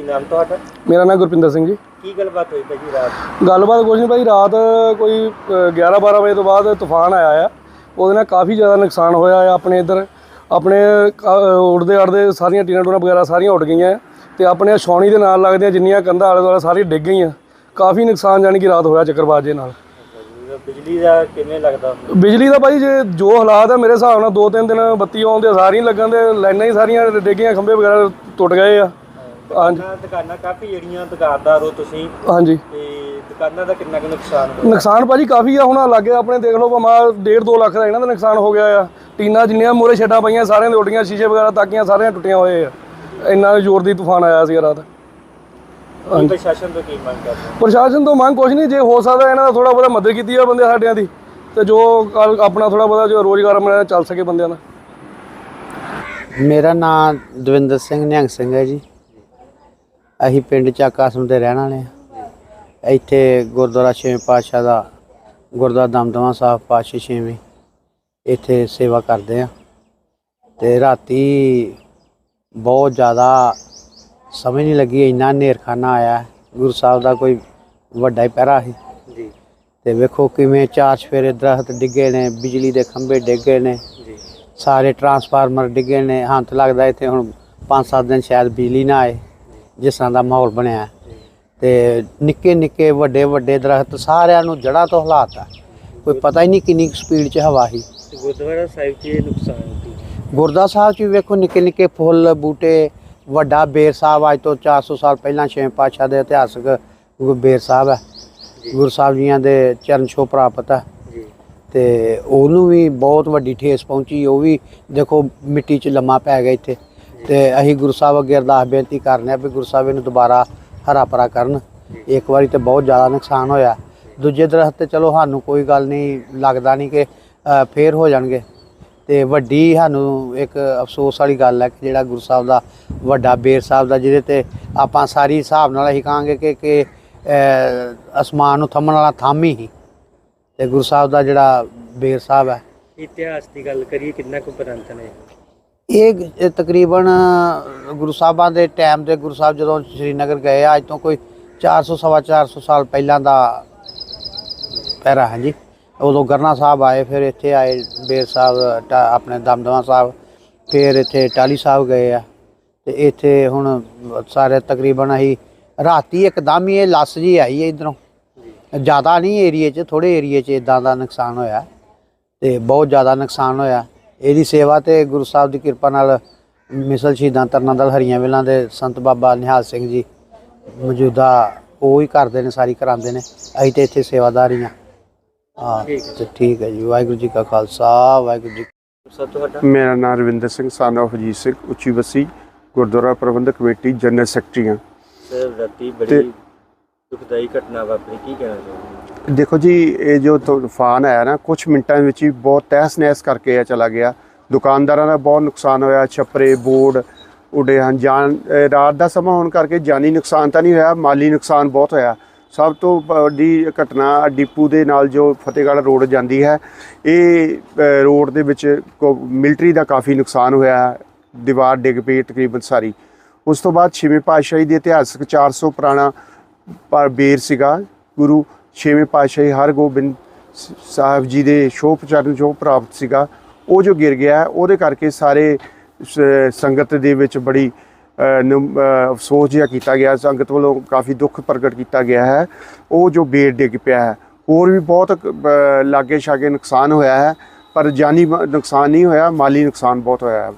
ਕੀ ਨਾਮ ਤੁਹਾਡਾ? ਮੇਰਾ ਨਾਮ ਗੁਰਪਿੰਦਰ ਸਿੰਘ ਜੀ। ਕੀ ਗੱਲਬਾਤ ਹੋਈ ਭਾਜੀ ਰਾਤ? ਗੱਲਬਾਤ ਕੁਝ ਨਹੀਂ ਭਾਈ ਰਾਤ ਕੋਈ 11 12 ਵਜੇ ਤੋਂ ਬਾਅਦ ਤੂਫਾਨ ਆਇਆ ਆ। ਉਹਦੇ ਨਾਲ ਕਾਫੀ ਜ਼ਿਆਦਾ ਨੁਕਸਾਨ ਹੋਇਆ ਆ ਆਪਣੇ ਇੱਧਰ। ਆਪਣੇ ਉੜਦੇ ਅੜਦੇ ਸਾਰੀਆਂ ਟੀਨਾਂ ਟੂਨਾਂ ਵਗੈਰਾ ਸਾਰੀਆਂ ਉੱਡ ਗਈਆਂ ਤੇ ਆਪਣੇ ਛਾਉਣੀ ਦੇ ਨਾਲ ਲੱਗਦੀਆਂ ਜਿੰਨੀਆਂ ਕੰਧਾਂ ਆਲੇ ਦੁਆਲੇ ਸਾਰੀਆਂ ਡਿੱਗ ਗਈਆਂ। ਕਾਫੀ ਨੁਕਸਾਨ ਜਾਣੀ ਕਿ ਰਾਤ ਹੋਇਆ ਚੱਕਰਵਾਜੇ ਨਾਲ। ਬਿਜਲੀ ਦਾ ਕਿਵੇਂ ਲੱਗਦਾ? ਬਿਜਲੀ ਦਾ ਭਾਈ ਜੇ ਜੋ ਹਾਲਾਤ ਹੈ ਮੇਰੇ ਹਿਸਾਬ ਨਾਲ ਦੋ ਤਿੰਨ ਦਿਨ ਬੱਤੀ ਆਉਂਦੇ ਸਾਰੀਆਂ ਲੱਗਣ ਦੇ ਲਾਈਨਾਂ ਹੀ ਸਾਰੀਆਂ ਡਿੱਗੀਆਂ ਖੰਭੇ ਵਗੈਰਾ ਟੁੱਟ ਗਏ ਆ। ਹਾਂਜੀ। ਦੁਕਾਨਾਂ ਦੁਕਾਨਾਂ ਕਾਫੀ ਜਿਹੜੀਆਂ ਦੁਕਾਨਦਾਰ ਹੋ ਤੁਸੀਂ ਹਾਂਜੀ। ਤੇ ਦੁਕਾਨਾਂ ਦਾ ਕਿੰਨਾ ਕੁ ਨੁਕਸਾਨ ਹੋਇਆ ਨੁਕਸਾਨ ਭਾਜੀ ਕਾਫੀ ਆ ਹੁਣ ਲੱਗੇ ਆਪਣੇ ਦੇਖ ਲਓ ਭਾਵੇਂ 1.5 2 ਲੱਖ ਦਾ ਇਹਨਾਂ ਦਾ ਨੁਕਸਾਨ ਹੋ ਗਿਆ ਆ। ਟੀਨਾਂ ਜਿੰਨੀਆਂ ਮੋਰੇ ਛੱਡਾਂ ਪਈਆਂ ਸਾਰਿਆਂ ਦੇ ਉੱਡੀਆਂ ਸ਼ੀਸ਼ੇ ਵਗੈਰਾ ਤਾਕੀਆਂ ਸਾਰਿਆਂ ਟੁੱਟੀਆਂ ਹੋਏ ਆ। ਇੰਨਾ ਜ਼ੋਰ ਦੀ ਤੂਫਾਨ ਆਇਆ ਸੀ ਰਾਤ। ਪ੍ਰਸ਼ਾਸਨ ਤੋਂ ਕੀ ਮੰਗ ਕਰਦੇ ਹੋ? ਪ੍ਰਸ਼ਾਸਨ ਤੋਂ ਮੰਗ ਕੁਛ ਨਹੀਂ ਜੇ ਹੋ ਸਕਦਾ ਇਹਨਾਂ ਦਾ ਥੋੜਾ ਬਹੁਤਾ ਮਦਦ ਕੀਤੀ ਆ ਬੰਦੇ ਸਾਡਿਆਂ ਦੀ ਤੇ ਜੋ ਕੱਲ੍ਹ ਆਪਣਾ ਥੋੜਾ ਬਹੁਤਾ ਜੋ ਰੋਜ਼ਗਾਰ ਮਿਲਿਆ ਚੱਲ ਸਕੇ ਬੰਦਿਆਂ ਦਾ। ਮੇਰਾ ਨਾਮ ਦਵਿੰਦਰ ਸਿੰਘ ਨਿਹੰਗ ਸਿੰਘ ਹੈ ਜੀ। ਅਸੀਂ ਪਿੰਡ ਚੱਕਾਸਮ ਦੇ ਰਹਿਣ ਵਾਲੇ ਹਾਂ। ਇੱਥੇ ਗੁਰਦੁਆਰਾ ਛੇਵੇਂ ਪਾਤਸ਼ਾਹ ਦਾ ਗੁਰਦੁਆਰਾ ਦਮਦਮਾ ਸਾਹਿਬ ਪਾਤਸ਼ਾਹ ਛੇਵੇਂ ਇੱਥੇ ਸੇਵਾ ਕਰਦੇ ਆ ਤੇ ਰਾਤੀ ਬਹੁਤ ਜ਼ਿਆਦਾ ਸਮਝ ਨਹੀਂ ਲੱਗੀ ਇੰਨਾ ਨੇਰਖਾਨਾ ਆਇਆ। ਗੁਰੂ ਸਾਹਿਬ ਦਾ ਕੋਈ ਵੱਡਾ ਹੀ ਪਹਿਰਾ ਸੀ। ਜੀ। ਤੇ ਵੇਖੋ ਕਿਵੇਂ ਚਾਰ ਸਫੇਰੇ ਦਰਖਤ ਡਿੱਗੇ ਨੇ ਬਿਜਲੀ ਦੇ ਖੰਭੇ ਡਿੱਗੇ ਨੇ। ਜੀ। ਸਾਰੇ ਟਰਾਂਸਫਾਰਮਰ ਡਿੱਗੇ ਨੇ। ਹੰਤ ਲੱਗਦਾ ਇੱਥੇ ਹੁਣ 5-7 ਦਿਨ ਸ਼ਾਇਦ ਬਿਜਲੀ ਨਾ ਆਏ। ਜਿਸ ਤਰ੍ਹਾਂ ਦਾ ਮਾਹੌਲ ਬਣਿਆ। ਤੇ ਨਿੱਕੇ ਨਿੱਕੇ ਵੱਡੇ ਵੱਡੇ ਦਰਖਤ ਸਾਰਿਆਂ ਨੂੰ ਜੜ੍ਹਾਂ ਤੋਂ ਹਲਾਤਾ ਕੋਈ ਪਤਾ ਹੀ ਨਹੀਂ ਕਿੰਨੀ ਸਪੀਡ 'ਚ ਹਵਾ ਸੀ। ਗੁਰਦੁਆਰਾ ਸਾਹਿਬ 'ਚ ਨੁਕਸਾਨ ਗੁਰਦਾ ਸਾਹਿਬ 'ਚ ਵੇਖੋ ਨਿੱਕੇ ਨਿੱਕੇ ਫੁੱਲ ਬੂਟੇ ਵੱਡਾ ਬੇਰ ਸਾਹਿਬ ਅੱਜ ਤੋਂ 400 ਸਾਲ ਪਹਿਲਾਂ ਛੇਵੇਂ ਪਾਤਸ਼ਾਹ ਦੇ ਇਤਿਹਾਸਕ ਬੇਰ ਸਾਹਿਬ ਹੈ ਗੁਰੂ ਸਾਹਿਬ ਜੀਆਂ ਦੇ ਚਰਨ ਛੋਹ ਪ੍ਰਾਪਤ ਹੈ ਤੇ ਉਹਨੂੰ ਵੀ ਬਹੁਤ ਵੱਡੀ ਠੇਸ ਪਹੁੰਚੀ। ਉਹ ਵੀ ਦੇਖੋ ਮਿੱਟੀ 'ਚ ਲੰਮਾ ਪੈ ਗਿਆ ਇੱਥੇ। ਤੇ ਅਸੀਂ ਗੁਰੂ ਸਾਹਿਬ ਅੱਗੇ ਅਰਦਾਸ ਬੇਨਤੀ ਕਰਨੇ ਆ ਵੀ ਗੁਰੂ ਸਾਹਿਬ ਇਹਨੂੰ ਦੁਬਾਰਾ ਹਰਾ ਭਰਾ ਕਰਨ। ਇੱਕ ਵਾਰੀ ਤੇ ਬਹੁਤ ਜ਼ਿਆਦਾ ਨੁਕਸਾਨ ਹੋਇਆ। ਦੂਜੇ ਦਰਖਤ ਤੇ ਚਲੋ ਸਾਨੂੰ ਕੋਈ ਗੱਲ ਨਹੀਂ, ਲੱਗਦਾ ਨਹੀਂ ਕਿ ਫੇਰ ਹੋ ਜਾਣਗੇ। ਤੇ ਵੱਡੀ ਸਾਨੂੰ ਇੱਕ ਅਫਸੋਸ ਵਾਲੀ ਗੱਲ ਹੈ ਕਿ ਜਿਹੜਾ ਗੁਰੂ ਸਾਹਿਬ ਦਾ ਵੱਡਾ ਬੇਰ ਸਾਹਿਬ ਦਾ, ਜਿਹਦੇ ਤੇ ਆਪਾਂ ਸਾਰੀ ਹਿਸਾਬ ਨਾਲ ਅਸੀਂ ਕਹਾਂਗੇ ਕਿ ਕਿ ਅਸਮਾਨ ਨੂੰ ਥੰਮਣ ਵਾਲਾ ਥੰਮ ਹੀ ਸੀ। ਤੇ ਗੁਰੂ ਸਾਹਿਬ ਦਾ ਜਿਹੜਾ ਬੇਰ ਸਾਹਿਬ ਹੈ। ਇਤਿਹਾਸ ਦੀ ਗੱਲ ਕਰੀਏ, ਕਿੰਨਾ ਕੁ ਪ੍ਰਾਂਤ ਨੇ? ਇਹ ਤਕਰੀਬਨ ਗੁਰੂ ਸਾਹਿਬਾਂ ਦੇ ਟਾਈਮ ਤੇ ਗੁਰੂ ਸਾਹਿਬ ਜਦੋਂ ਸ੍ਰੀਨਗਰ ਗਏ ਆ, ਅੱਜ ਤੋਂ ਕੋਈ 400 ਸਵਾ 400 ਸਾਲ ਪਹਿਲਾਂ ਦਾ ਪਹਿਰਾ ਹੈ ਜੀ। ਉਦੋਂ ਗਰਨਾ ਸਾਹਿਬ ਆਏ ਫਿਰ ਇੱਥੇ ਆਏ ਬੇਰ ਸਾਹਿਬ ਟਾ- ਆਪਣੇ ਦਮਦਮਾ ਸਾਹਿਬ ਫਿਰ ਇੱਥੇ ਟਾਲੀ ਸਾਹਿਬ ਗਏ ਆ। ਤੇ ਇੱਥੇ ਹੁਣ ਸਾਰੇ ਤਕਰੀਬਨ ਅਸੀਂ ਰਾਤੀ ਇੱਕਦਮ ਹੀ ਇਹ ਲੱਸ ਜੀ ਆਈ ਹੈ ਇਧਰੋਂ। ਜ਼ਿਆਦਾ ਨਹੀਂ ਏਰੀਏ 'ਚ ਥੋੜੇ ਏਰੀਏ 'ਚ ਇਦਾਂ ਦਾ ਨੁਕਸਾਨ ਹੋਇਆ। ਤੇ ਬਹੁਤ ਜ਼ਿਆਦਾ ਨੁਕਸਾਨ ਹੋਇਆ। ਇਹਦੀ ਸੇਵਾ ਤੇ ਗੁਰੂ ਸਾਹਿਬ ਦੀ ਕਿਰਪਾ ਨਾਲ ਮਿਸਲ ਸ਼ਹੀਦਾਂ ਤਰਨਾ ਦਲ ਹਰੀਆਂ ਵੇਲਾਂ ਦੇ ਸੰਤ ਬਾਬਾ ਨਿਹਾਲ ਸਿੰਘ ਜੀ ਮੌਜੂਦਾ ਉਹ ਹੀ ਕਰਦੇ ਨੇ ਸਾਰੀ ਕਰਾਉਂਦੇ ਨੇ। ਅਸੀਂ ਤੇ ਇੱਥੇ ਸੇਵਾਦਾਰ ਹੀ ਤੇ ਠੀਕ ਹੈ ਜੀ। ਵਾਹਿਗੁਰੂ ਜੀ ਕਾ ਖਾਲਸਾ ਵਾਹਿਗੁਰੂ ਜੀ ਮੇਰਾ ਨਾਮ Ravinder Singh of Ajit Singh Uchi Bassi Gurdwara Parbandhak committee general secretary ਹਾਂ। ਸਰ ਰਾਤੀ ਬੜੀ ਦੁਖਦਾਈ ਘਟਨਾ ਵਾਪਰੀ ਕੀ ਕਹਿਣਾ ਚਾਹੁੰਦੇ ਦੇਖੋ ਜੀ, ਇਹ ਜੋ ਤੂਫਾਨ ਆਇਆ ਨਾ ਕੁਝ ਮਿੰਟਾਂ ਵਿੱਚ ਹੀ ਬਹੁਤ ਤਹਿਸ ਨਹਿਸ ਕਰਕੇ ਆ ਚਲਾ ਗਿਆ। ਦੁਕਾਨਦਾਰਾਂ ਦਾ ਬਹੁਤ ਨੁਕਸਾਨ ਹੋਇਆ, ਛੱਪਰੇ, ਬੋਰਡ ਉੱਡੇ ਹਨ। ਜਾਨ ਰਾਤ ਦਾ ਸਮਾਂ ਹੋਣ ਕਰਕੇ ਜਾਨੀ ਨੁਕਸਾਨ ਤਾਂ ਨਹੀਂ ਹੋਇਆ, ਮਾਲੀ ਨੁਕਸਾਨ ਬਹੁਤ ਹੋਇਆ। ਸਭ ਤੋਂ ਵੱਡੀ ਘਟਨਾ ਡਿਪੂ ਦੇ ਨਾਲ ਜੋ ਫਤਿਹਗੜ੍ਹ ਰੋਡ ਜਾਂਦੀ ਹੈ, ਇਹ ਰੋਡ ਦੇ ਵਿੱਚ ਮਿਲਟਰੀ ਦਾ ਕਾਫੀ ਨੁਕਸਾਨ ਹੋਇਆ। ਹੈ। ਦੀਵਾਰ ਡਿੱਗ ਪਈ ਤਕਰੀਬਨ ਸਾਰੀ। ਉਸ ਤੋਂ ਬਾਅਦ ਛੇਵੇਂ ਪਾਤਸ਼ਾਹੀ ਦੇ ਇਤਿਹਾਸਕ 400 ਪੁਰਾਣਾ ਪਰ ਬੇਰ ਸੀਗਾ ਗੁਰੂ। ਛੇਵੇਂ ਪਾਤਸ਼ਾਹੀ ਹਰਗੋਬਿੰਦ ਸ- ਸਾਹਿਬ ਜੀ ਦੇ ਸ਼ੋਭ ਚਰਨ ਜੋ ਪ੍ਰਾਪਤ ਸੀਗਾ ਉਹ ਜੋ ਗਿਰ ਗਿਆ ਹੈ, ਉਹਦੇ ਕਰਕੇ ਸਾਰੇ ਸ- ਸੰਗਤ ਦੇ ਵਿੱਚ ਬੜੀ ਅ, ਅਫਸੋਸ ਜਿਹਾ ਕੀਤਾ ਗਿਆ। ਸੰਗਤ ਵੱਲੋਂ ਕਾਫੀ ਦੁੱਖ ਪ੍ਰਗਟ ਕੀਤਾ ਗਿਆ ਹੈ। ਉਹ ਜੋ ਬੇਰ ਡਿੱਗ ਪਿਆ ਹੈ ਹੋਰ ਵੀ ਬਹੁਤ ਲਾਗੇ ਛਾਗੇ ਨੁਕਸਾਨ ਹੋਇਆ ਹੈ ਪਰ ਜਾਨੀ ਨੁਕਸਾਨ ਨਹੀਂ ਹੋਇਆ ਮਾਲੀ ਨੁਕਸਾਨ ਬਹੁਤ ਹੋਇਆ ਹੈ।